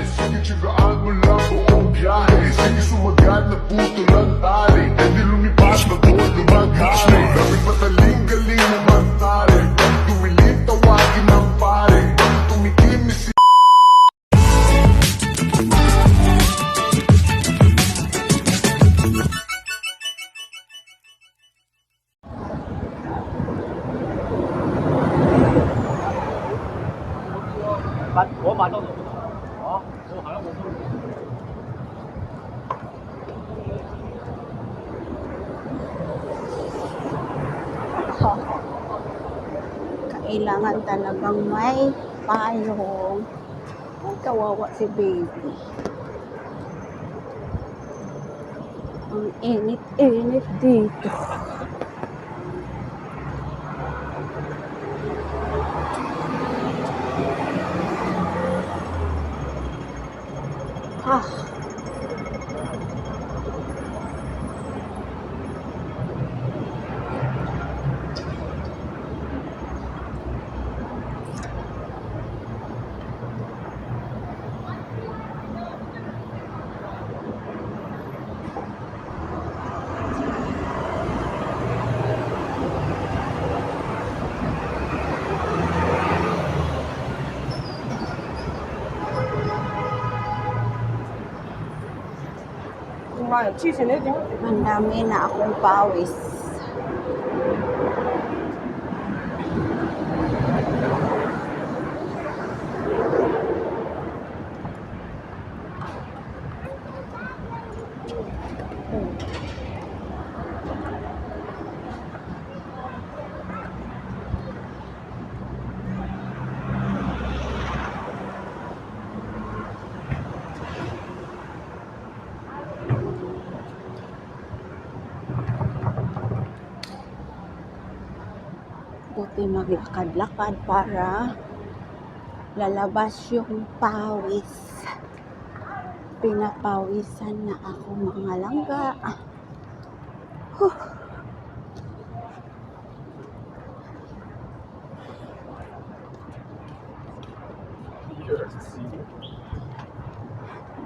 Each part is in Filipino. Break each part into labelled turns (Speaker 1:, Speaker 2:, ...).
Speaker 1: Sige, tsagaan mo oh, lang buong biyahe Sige, sumagad na puto ng tali Hindi lumipas na doon lumaghari Sabi pataling galing naman tali Tumilim tawagin ng pare Tumikim
Speaker 2: ni si Bắt, bố bắt?
Speaker 3: Kailangan talagang may payong. Ay, kawawa si baby. Ang init-init dito. Ah.
Speaker 2: Ma'am, cheese in it, yung?
Speaker 3: Eh, Mandami na akong pawis. Buti maglakad-lakad para lalabas yung pawis. Pinapawisan na ako mga langga. Huh.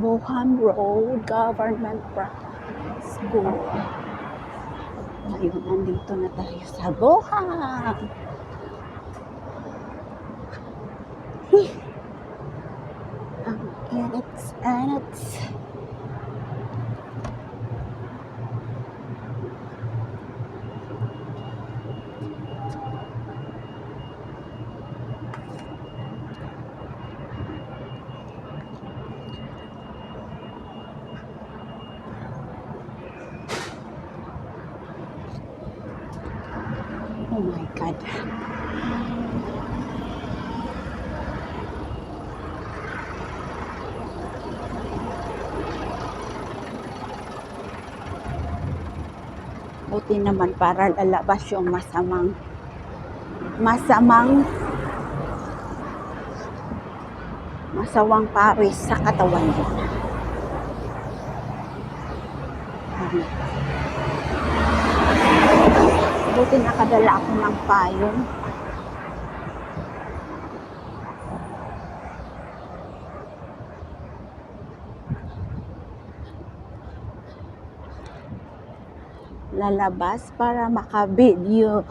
Speaker 3: Boham Road Government School. Ayun, nandito na tayo sa Boham. Hey. Ang init-init. Oh Buti naman para lalabas yung masamang masamang masawang pawis sa katawan niya. Ano? Buti nakadala ako ng payong. Lalabas para maka-video.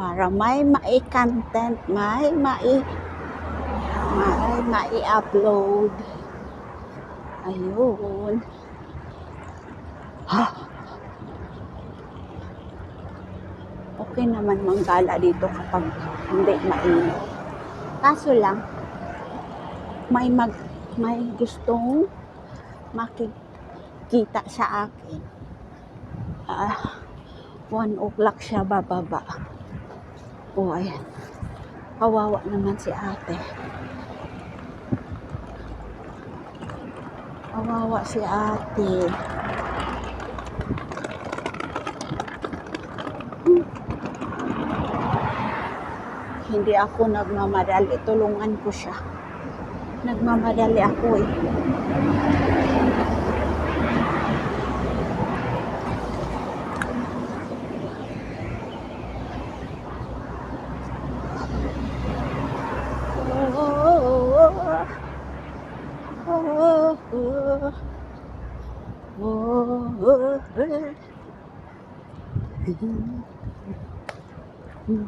Speaker 3: Para may mai-content, may mai may mai-upload. Ayun. Okay naman manggala dito kapag hindi mainit. Kaso lang, may mag may gustong makikita sa akin. Ah, one o'clock siya bababa. O, ayan. Kawawa naman si ate. Kawawa si ate. Hindi ako nagmamadali. Tulungan ko siya. Nagmamadali ako eh. Oh, oh, oh, oh, oh. Sana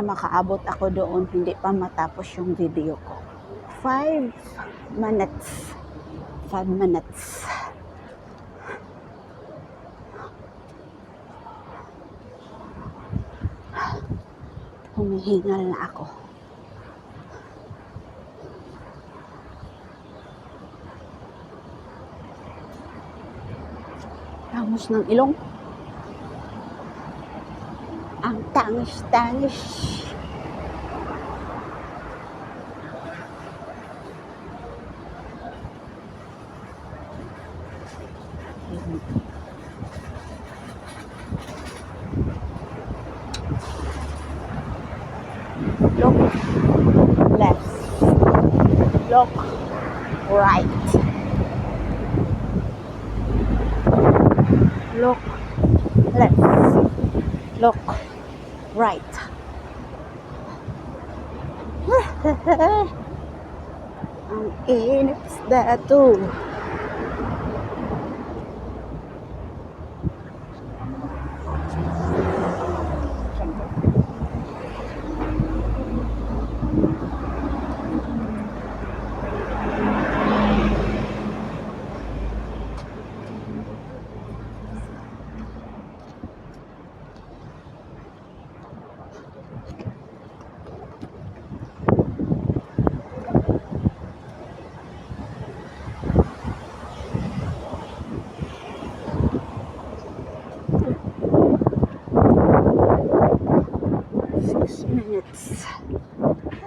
Speaker 3: makaabot ako doon, hindi pa matapos yung video ko. Five minutes. Five minutes. Humihingal na ako. Tangos ng ilong. Ang tangis-tangis. Look left. Look right. Look left. Look right. Ang init isda to. Six minutes.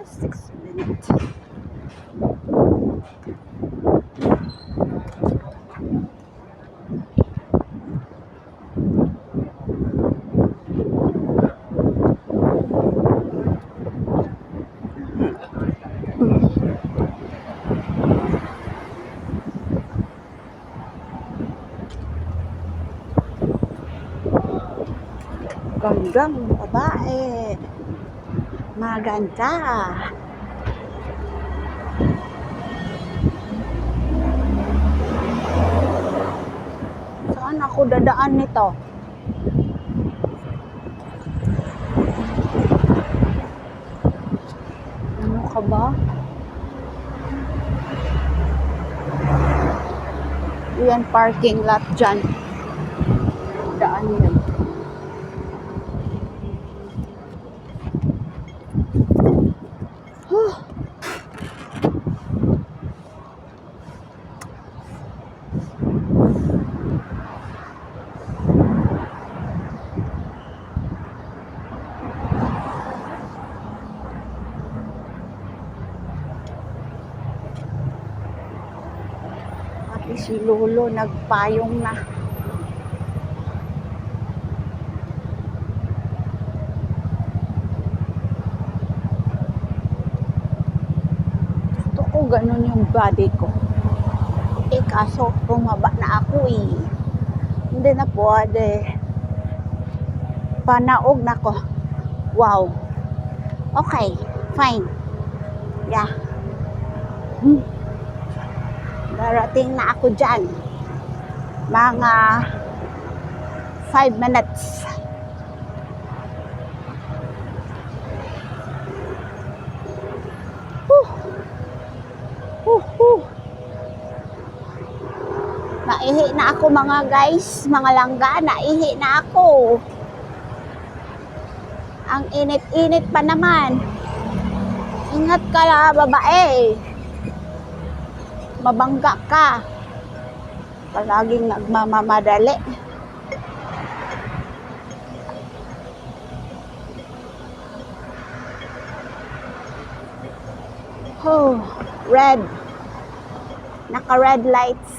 Speaker 3: Six minutes. Gandang babae. Maganda. Saan ako dadaan nito? Ano ka ba? Yan parking lot dyan. Daan yan. Pati si Lolo nagpayong na. Gusto ko ganun yung body ko. Eh kaso tumaba na ako eh. Hindi na pwede. Panaog na ko. Wow. Okay, fine. Yeah. Hmm. Darating na ako dyan. Mga 5 minutes. Whew. Whew. Naihi na ako mga guys, mga langga, naihi na ako. Ang init-init pa naman. Ingat ka la, babae mabangga ka. Palaging nagmamamadali. Oh, red. Naka-red lights.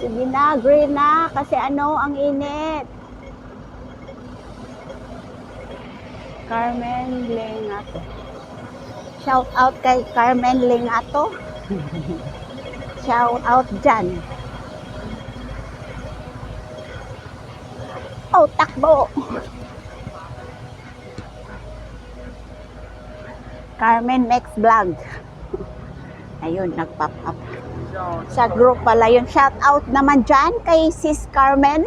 Speaker 3: Sige na, green na. Kasi ano, ang init. Carmen Blangato. Shout out kay Carmen Lingato. Shout out dyan. Oh, takbo! Carmen Max Vlog. Ayun, nag-pop up. Sa group pala yun. Shout out naman dyan kay Sis Carmen.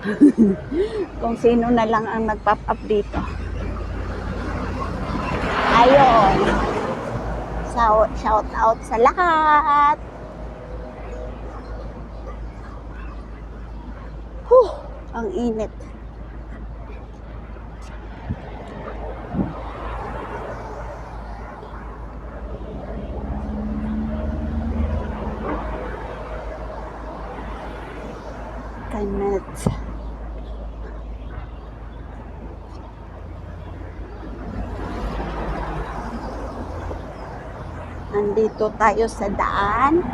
Speaker 3: Kung sino na lang ang nag-pop up dito. Ayun. So, shout out sa lahat. Huh, ang init. Nandito tayo sa daan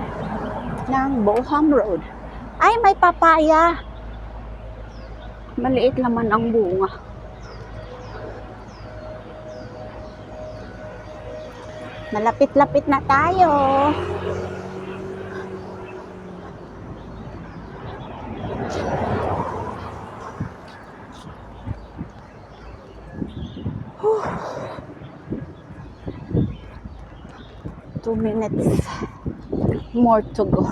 Speaker 3: ng Boham Road. Ay, may papaya. Maliit naman ang bunga. Malapit-lapit na tayo. Two minutes more to go.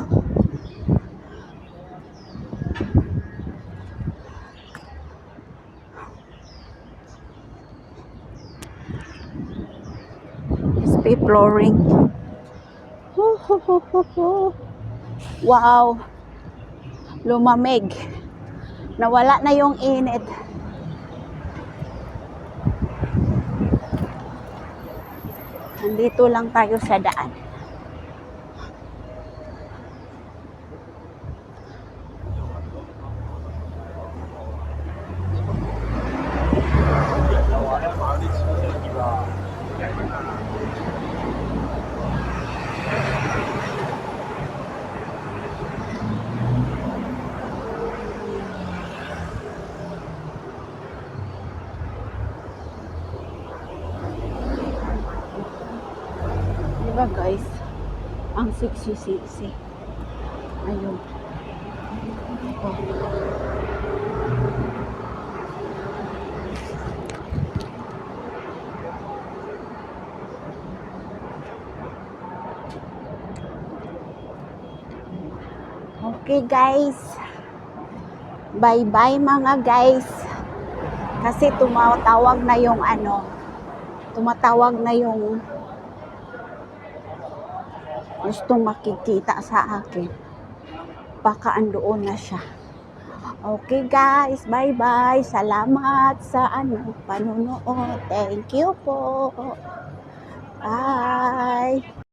Speaker 3: SP flooring. Wow. Lumamig. Nawala na yung init. Nandito lang tayo sa daan. 66 eh. Ayun. Oh. Okay guys. Bye-bye mga guys. Kasi tumatawag na yung ano, tumatawag na yung gusto makikita sa akin, baka andoon na siya. Okay guys, bye-bye. Salamat sa ano, panunood. Thank you po. Bye.